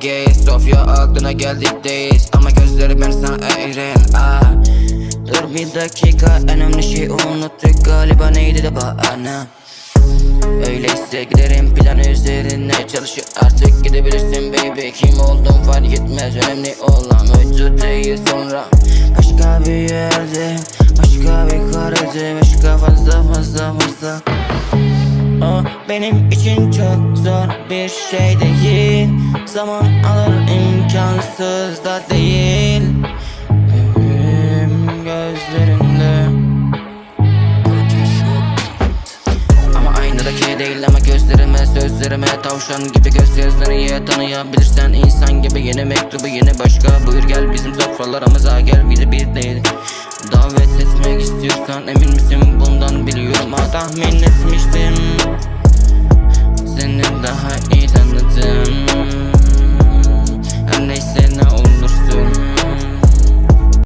geç Sofya aklına geldikteyiz Ama gözlerimin sana eğren ah. Dur bir dakika önemli şey unuttuk. Galiba neydi de bahane Öyleyse giderim plan üzerine. Çalışıyor artık gidebilirsin baby. Kim oldum fark etmez önemli olan oydu değil. Sonra Başka bir yerde başka bir karede başka fazla fazla fazla o benim için çok zor bir şey değil. Zaman alır imkansız da değil. Benim gözlerinde. Ama aynadaki değil ama gözlerime sözlerime Tavşan gibi göz yazları tanıyabilirsen insan gibi yeni mektubu yeni başka. Buyur gel bizim sofralarımıza gel biri bir değil. Davet etmek istiyorsan emin misin? Bundan biliyorum. Ha tahmin etmiştim behind